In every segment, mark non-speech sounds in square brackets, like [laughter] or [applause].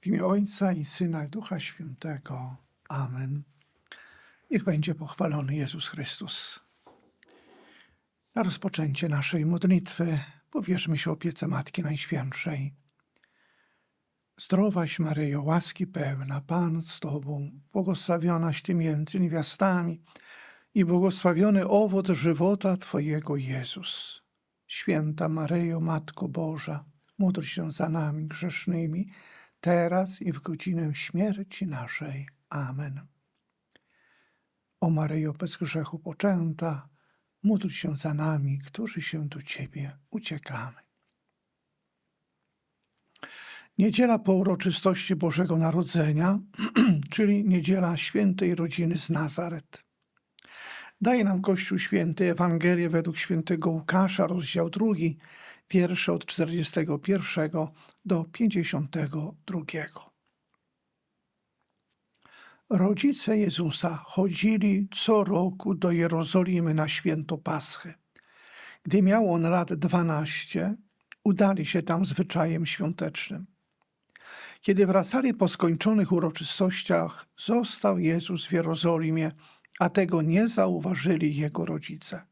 W imię Ojca i Syna i Ducha Świętego. Amen. Niech będzie pochwalony Jezus Chrystus. Na rozpoczęcie naszej modlitwy powierzmy się opiece Matki Najświętszej. Zdrowaś Maryjo, łaski pełna, Pan z Tobą, błogosławionaś Ty między niewiastami i błogosławiony owoc żywota Twojego Jezus. Święta Maryjo, Matko Boża, módl się za nami grzesznymi, teraz i w godzinę śmierci naszej. Amen. O Maryjo, bez grzechu poczęta, módl się za nami, którzy się do Ciebie uciekamy. Niedziela po uroczystości Bożego Narodzenia, [clears throat] czyli niedziela świętej rodziny z Nazaret. Daje nam Kościół Święty Ewangelię według świętego Łukasza, rozdział drugi, wiersze od 41 do 52. Rodzice Jezusa chodzili co roku do Jerozolimy na święto Paschy. Gdy miał on lat dwanaście, udali się tam zwyczajem świątecznym. Kiedy wracali po skończonych uroczystościach, został Jezus w Jerozolimie, a tego nie zauważyli jego rodzice.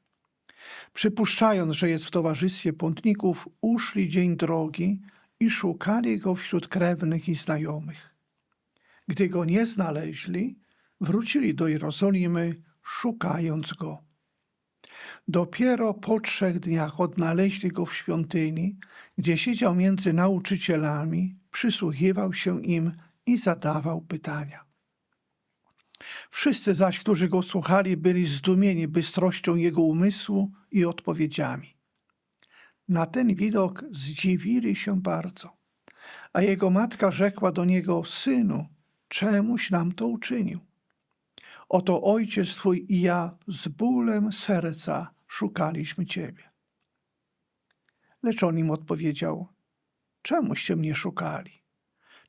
Przypuszczając, że jest w towarzystwie pątników, uszli dzień drogi i szukali go wśród krewnych i znajomych. Gdy go nie znaleźli, wrócili do Jerozolimy, szukając go. Dopiero po trzech dniach odnaleźli go w świątyni, gdzie siedział między nauczycielami, przysłuchiwał się im i zadawał pytania. Wszyscy zaś, którzy go słuchali, byli zdumieni bystrością jego umysłu i odpowiedziami. Na ten widok zdziwili się bardzo. A jego matka rzekła do niego: Synu, czemuś nam to uczynił? Oto ojciec twój i ja z bólem serca szukaliśmy ciebie. Lecz on im odpowiedział: Czemuście mnie szukali?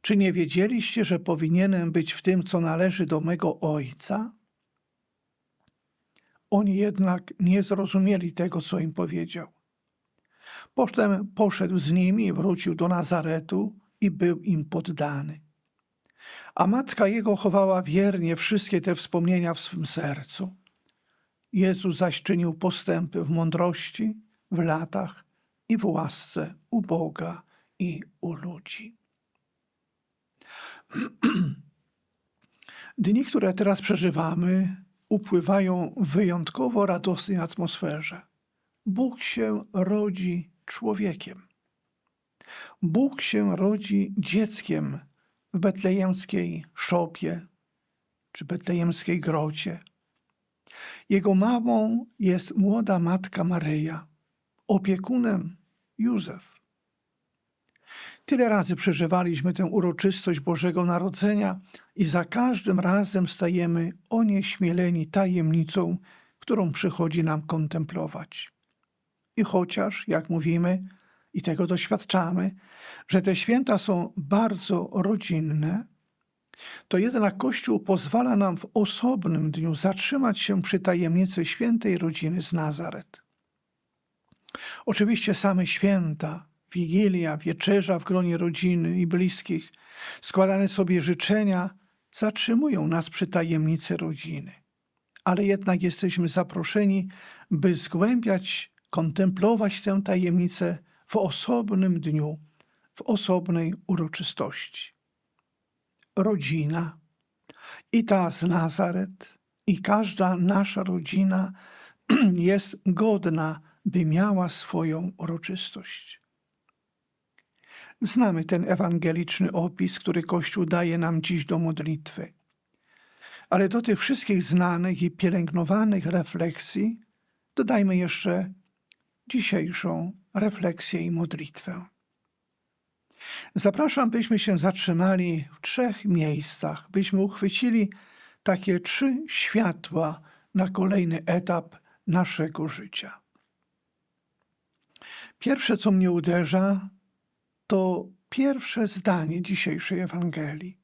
Czy nie wiedzieliście, że powinienem być w tym, co należy do mego ojca? Oni jednak nie zrozumieli tego, co im powiedział. Potem poszedł z nimi wrócił do Nazaretu i był im poddany. A matka jego chowała wiernie wszystkie te wspomnienia w swym sercu. Jezus zaś czynił postępy w mądrości, w latach i w łasce u Boga i u ludzi. [clears throat] Dni, które teraz przeżywamy, upływają w wyjątkowo radosnej atmosferze. Bóg się rodzi człowiekiem. Bóg się rodzi dzieckiem w betlejemskiej szopie czy betlejemskiej grocie. Jego mamą jest młoda matka Maryja, opiekunem Józef. Tyle razy przeżywaliśmy tę uroczystość Bożego Narodzenia i za każdym razem stajemy onieśmieleni tajemnicą, którą przychodzi nam kontemplować. I chociaż, jak mówimy, i tego doświadczamy, że te święta są bardzo rodzinne, to jednak Kościół pozwala nam w osobnym dniu zatrzymać się przy tajemnicy świętej rodziny z Nazaret. Oczywiście same święta, wigilia, wieczerza w gronie rodziny i bliskich, składane sobie życzenia, zatrzymują nas przy tajemnicy rodziny. Ale jednak jesteśmy zaproszeni, by zgłębiać, kontemplować tę tajemnicę w osobnym dniu, w osobnej uroczystości. Rodzina i ta z Nazaret, i każda nasza rodzina [clears throat] jest godna, by miała swoją uroczystość. Znamy ten ewangeliczny opis, który Kościół daje nam dziś do modlitwy. Ale do tych wszystkich znanych i pielęgnowanych refleksji dodajmy jeszcze dzisiejszą refleksję i modlitwę. Zapraszam, byśmy się zatrzymali w trzech miejscach, byśmy uchwycili takie trzy światła na kolejny etap naszego życia. Pierwsze, co mnie uderza, to pierwsze zdanie dzisiejszej Ewangelii.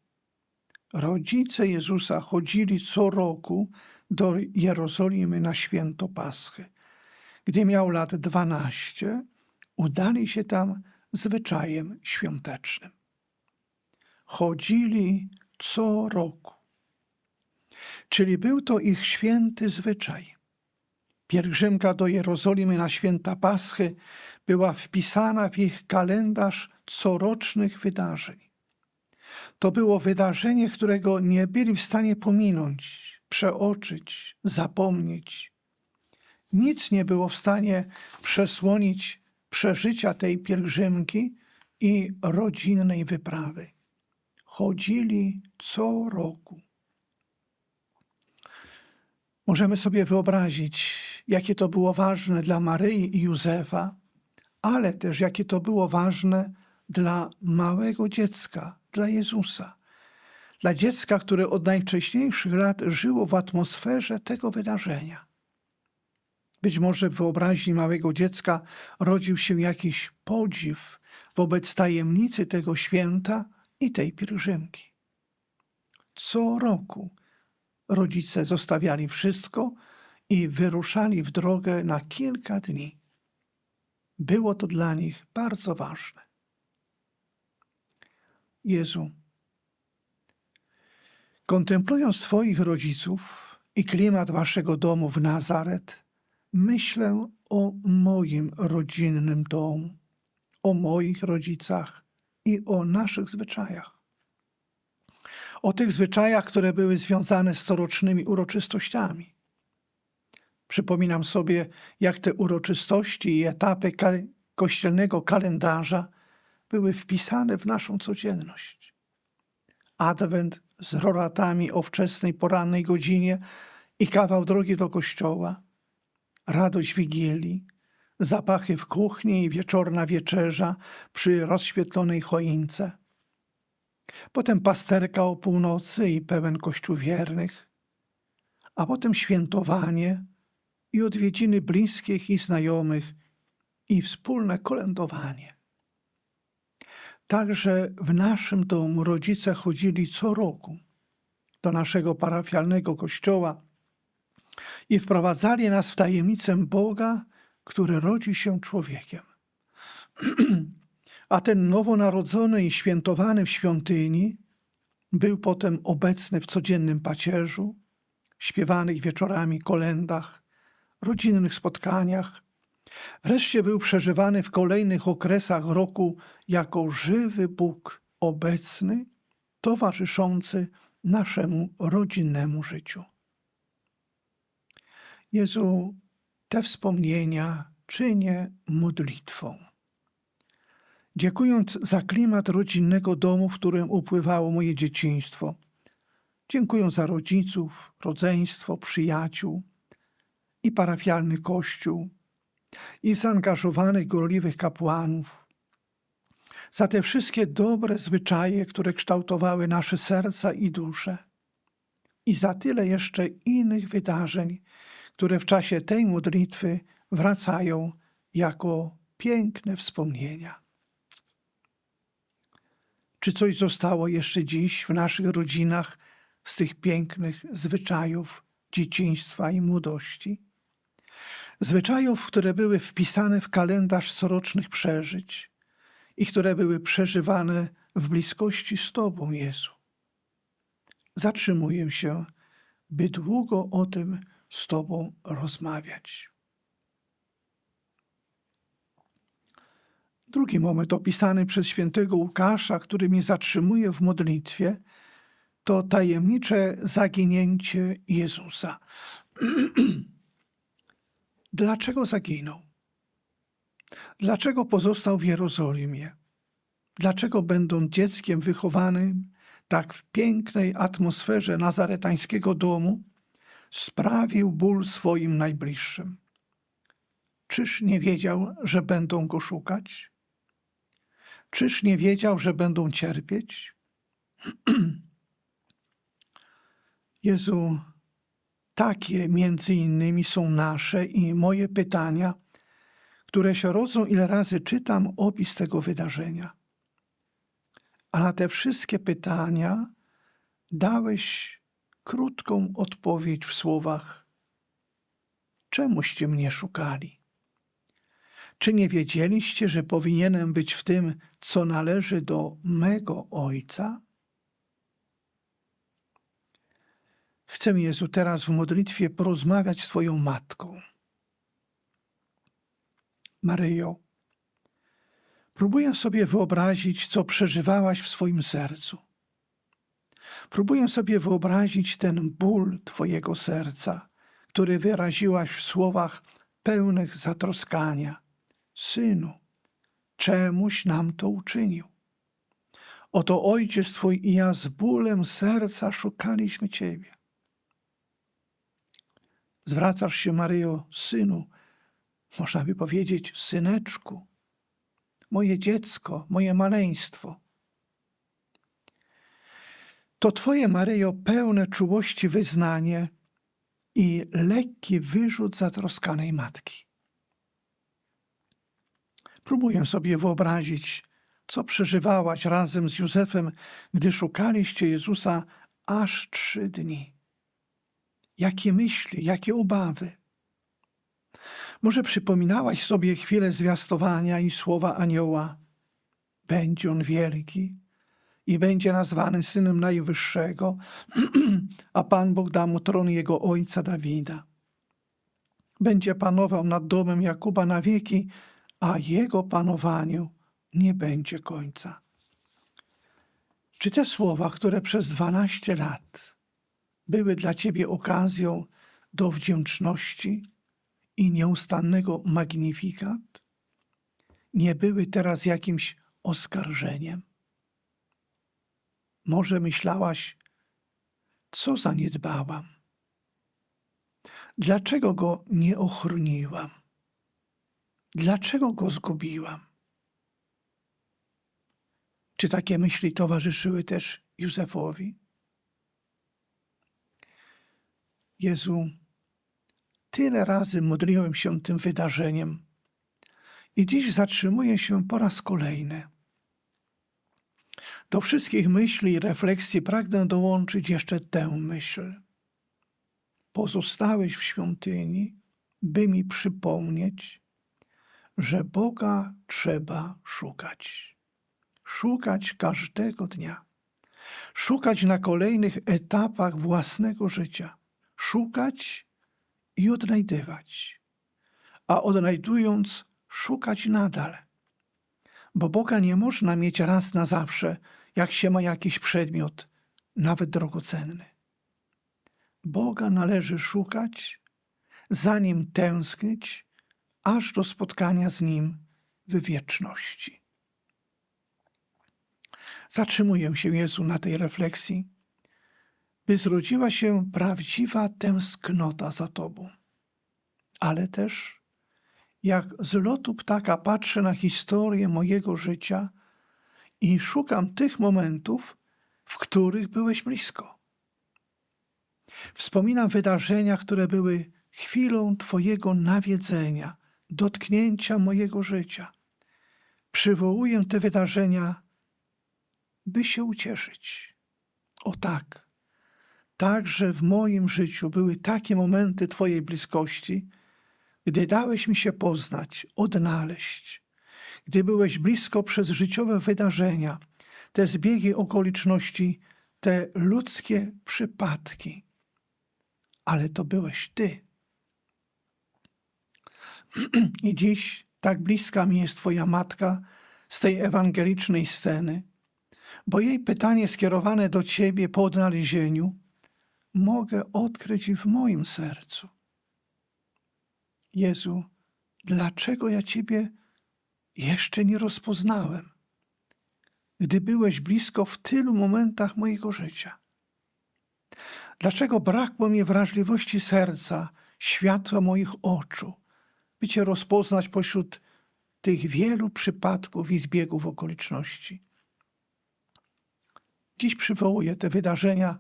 Rodzice Jezusa chodzili co roku do Jerozolimy na święto Paschy. Gdy miał lat dwanaście, udali się tam zwyczajem świątecznym. chodzili co roku. Czyli był to ich święty zwyczaj. Pielgrzymka do Jerozolimy na święta Paschy była wpisana w ich kalendarz corocznych wydarzeń. To było wydarzenie, którego nie byli w stanie pominąć, przeoczyć, zapomnieć. Nic nie było w stanie przesłonić przeżycia tej pielgrzymki i rodzinnej wyprawy. Chodzili co roku. Możemy sobie wyobrazić, jakie to było ważne dla Maryi i Józefa, ale też jakie to było ważne dla małego dziecka, dla Jezusa. Dla dziecka, które od najwcześniejszych lat żyło w atmosferze tego wydarzenia. Być może w wyobraźni małego dziecka rodził się jakiś podziw wobec tajemnicy tego święta i tej pielgrzymki. Co roku rodzice zostawiali wszystko i wyruszali w drogę na kilka dni. Było to dla nich bardzo ważne. Jezu, kontemplując Twoich rodziców i klimat Waszego domu w Nazaret, myślę o moim rodzinnym domu, o moich rodzicach i o naszych zwyczajach. O tych zwyczajach, które były związane z torocznymi uroczystościami. Przypominam sobie, jak te uroczystości i etapy kościelnego kalendarza były wpisane w naszą codzienność. Adwent z roratami o wczesnej porannej godzinie i kawał drogi do kościoła, radość Wigilii, zapachy w kuchni i wieczorna wieczerza przy rozświetlonej choince. Potem pasterka o północy i pełen kościół wiernych, a potem świętowanie i odwiedziny bliskich i znajomych i wspólne kolędowanie. Także w naszym domu rodzice chodzili co roku do naszego parafialnego kościoła i wprowadzali nas w tajemnicę Boga, który rodzi się człowiekiem. A ten nowonarodzony i świętowany w świątyni był potem obecny w codziennym pacierzu, śpiewanych wieczorami kolendach, rodzinnych spotkaniach. Wreszcie był przeżywany w kolejnych okresach roku jako żywy Bóg obecny, towarzyszący naszemu rodzinnemu życiu. Jezu, te wspomnienia czynię modlitwą. Dziękując za klimat rodzinnego domu, w którym upływało moje dzieciństwo, dziękuję za rodziców, rodzeństwo, przyjaciół i parafialny kościół, i zaangażowanych, gorliwych kapłanów, za te wszystkie dobre zwyczaje, które kształtowały nasze serca i dusze, i za tyle jeszcze innych wydarzeń, które w czasie tej modlitwy wracają jako piękne wspomnienia. Czy coś zostało jeszcze dziś w naszych rodzinach z tych pięknych zwyczajów dzieciństwa i młodości? Zwyczajów, które były wpisane w kalendarz corocznych przeżyć i które były przeżywane w bliskości z Tobą, Jezu. Zatrzymuję się, by długo o tym z Tobą rozmawiać. Drugi moment opisany przez świętego Łukasza, który mnie zatrzymuje w modlitwie, to tajemnicze zaginięcie Jezusa. [clears throat] Dlaczego zaginął? Dlaczego pozostał w Jerozolimie? Dlaczego, będąc dzieckiem wychowanym tak w pięknej atmosferze nazaretańskiego domu, sprawił ból swoim najbliższym? Czyż nie wiedział, że będą go szukać? Czyż nie wiedział, że będą cierpieć? [clears throat] Jezu, takie między innymi są nasze i moje pytania, które się rodzą, ile razy czytam opis tego wydarzenia. A na te wszystkie pytania dałeś krótką odpowiedź w słowach: Czemuście mnie szukali? Czy nie wiedzieliście, że powinienem być w tym, co należy do mego Ojca? Chcę, Jezu, teraz w modlitwie porozmawiać z Twoją matką. Maryjo, próbuję sobie wyobrazić, co przeżywałaś w swoim sercu. Próbuję sobie wyobrazić ten ból Twojego serca, który wyraziłaś w słowach pełnych zatroskania. Synu, czemuś nam to uczynił? Oto ojciec Twój i ja z bólem serca szukaliśmy Ciebie. Zwracasz się, Maryjo, synu, można by powiedzieć, syneczku, moje dziecko, moje maleństwo. To Twoje, Maryjo, pełne czułości wyznanie i lekki wyrzut zatroskanej matki. Próbuję sobie wyobrazić, co przeżywałaś razem z Józefem, gdy szukaliście Jezusa aż trzy dni. Jakie myśli, jakie obawy. Może przypominałaś sobie chwilę zwiastowania i słowa anioła. Będzie on wielki i będzie nazwany synem Najwyższego, [clears throat] a Pan Bóg da mu tron jego ojca Dawida. Będzie panował nad domem Jakuba na wieki, a jego panowaniu nie będzie końca. Czy te słowa, które przez dwanaście lat były dla ciebie okazją do wdzięczności i nieustannego magnifikat, nie były teraz jakimś oskarżeniem? Może myślałaś, co zaniedbałam? Dlaczego go nie ochroniłam? Dlaczego go zgubiłam? Czy takie myśli towarzyszyły też Józefowi? Jezu, tyle razy modliłem się tym wydarzeniem i dziś zatrzymuję się po raz kolejny. Do wszystkich myśli i refleksji pragnę dołączyć jeszcze tę myśl. Pozostałeś w świątyni, by mi przypomnieć, że Boga trzeba szukać. Szukać każdego dnia. Szukać na kolejnych etapach własnego życia. Szukać i odnajdywać. A odnajdując, szukać nadal. Bo Boga nie można mieć raz na zawsze, jak się ma jakiś przedmiot, nawet drogocenny. Boga należy szukać, zanim tęsknić, aż do spotkania z Nim w wieczności. Zatrzymuję się, Jezu, na tej refleksji, by zrodziła się prawdziwa tęsknota za Tobą, ale też jak z lotu ptaka patrzę na historię mojego życia i szukam tych momentów, w których byłeś blisko. Wspominam wydarzenia, które były chwilą Twojego nawiedzenia, dotknięcia mojego życia. Przywołuję te wydarzenia, by się ucieszyć. O tak, także w moim życiu były takie momenty Twojej bliskości, gdy dałeś mi się poznać, odnaleźć, gdy byłeś blisko przez życiowe wydarzenia, te zbiegi okoliczności, te ludzkie przypadki. Ale to byłeś Ty. [clears throat] I dziś tak bliska mi jest Twoja matka z tej ewangelicznej sceny, bo jej pytanie skierowane do Ciebie po odnalezieniu mogę odkryć w moim sercu. Jezu, dlaczego ja Ciebie jeszcze nie rozpoznałem, gdy byłeś blisko w tylu momentach mojego życia? Dlaczego brakło mi wrażliwości serca, światła moich oczu, by Cię rozpoznać pośród tych wielu przypadków i zbiegów okoliczności? Dziś przywołuję te wydarzenia,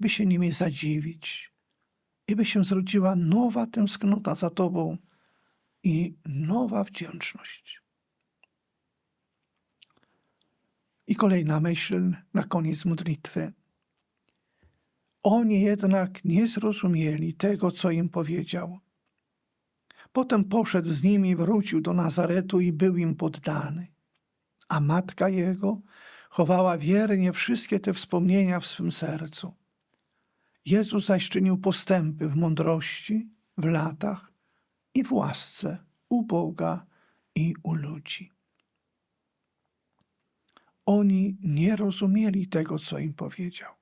by się nimi zadziwić i by się zrodziła nowa tęsknota za Tobą i nowa wdzięczność. I kolejna myśl na koniec modlitwy. Oni jednak nie zrozumieli tego, co im powiedział. Potem poszedł z nimi, wrócił do Nazaretu i był im poddany. A matka jego chowała wiernie wszystkie te wspomnienia w swym sercu. Jezus zaś czynił postępy w mądrości, w latach i w łasce u Boga i u ludzi. Oni nie rozumieli tego, co im powiedział.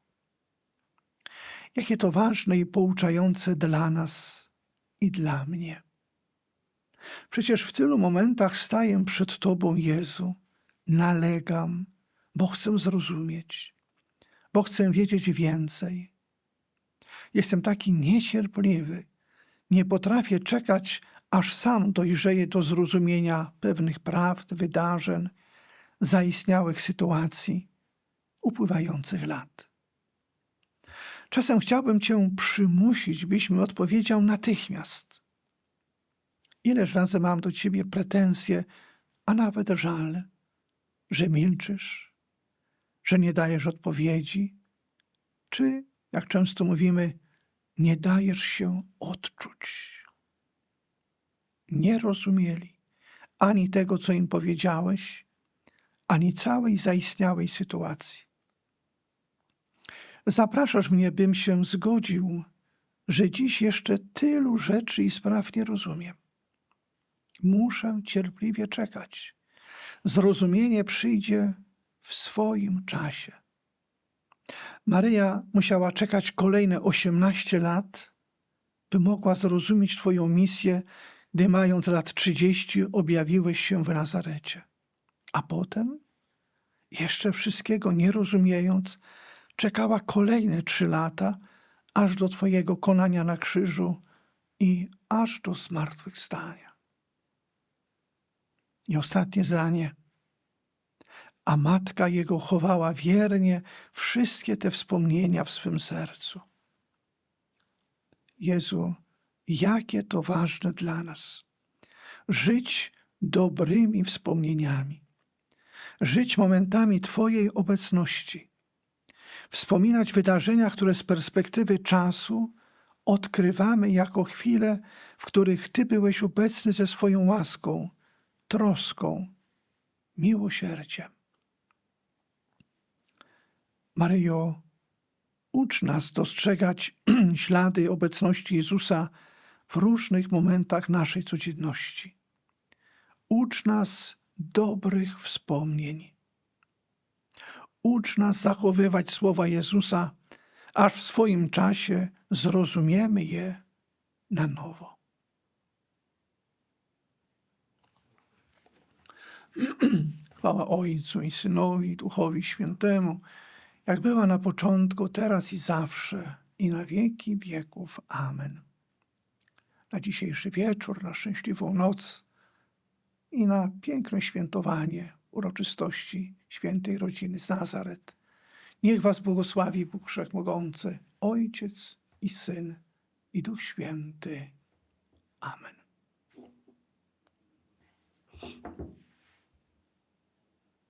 Jakie to ważne i pouczające dla nas i dla mnie. Przecież w tylu momentach staję przed Tobą, Jezu, nalegam, bo chcę zrozumieć, bo chcę wiedzieć więcej. Jestem taki niecierpliwy, nie potrafię czekać, aż sam dojrzeję do zrozumienia pewnych prawd, wydarzeń, zaistniałych sytuacji, upływających lat. Czasem chciałbym Cię przymusić, byś mi odpowiedział natychmiast. Ileż razy mam do Ciebie pretensje, a nawet żal, że milczysz, że nie dajesz odpowiedzi, czy, jak często mówimy, nie dajesz się odczuć. Nie rozumieli ani tego, co im powiedziałeś, ani całej zaistniałej sytuacji. Zapraszasz mnie, bym się zgodził, że dziś jeszcze tylu rzeczy i spraw nie rozumiem. Muszę cierpliwie czekać. Zrozumienie przyjdzie w swoim czasie. Maryja musiała czekać kolejne 18 lat, by mogła zrozumieć Twoją misję, gdy mając lat 30 objawiłeś się w Nazarecie. A potem, jeszcze wszystkiego nie rozumiejąc, czekała kolejne trzy lata, aż do Twojego konania na krzyżu i aż do zmartwychwstania. I ostatnie zdanie. A matka jego chowała wiernie wszystkie te wspomnienia w swym sercu. Jezu, jakie to ważne dla nas. Żyć dobrymi wspomnieniami. Żyć momentami Twojej obecności. Wspominać wydarzenia, które z perspektywy czasu odkrywamy jako chwile, w których Ty byłeś obecny ze swoją łaską, troską, miłosierdziem. Maryjo, ucz nas dostrzegać [clears throat] ślady obecności Jezusa w różnych momentach naszej codzienności. Ucz nas dobrych wspomnień. Ucz nas zachowywać słowa Jezusa, aż w swoim czasie zrozumiemy je na nowo. [clears throat] Chwała Ojcu i Synowi, Duchowi Świętemu, jak była na początku, teraz i zawsze, i na wieki wieków. Amen. Na dzisiejszy wieczór, na szczęśliwą noc i na piękne świętowanie uroczystości świętej rodziny z Nazaret. Niech Was błogosławi Bóg Wszechmogący, Ojciec i Syn i Duch Święty. Amen.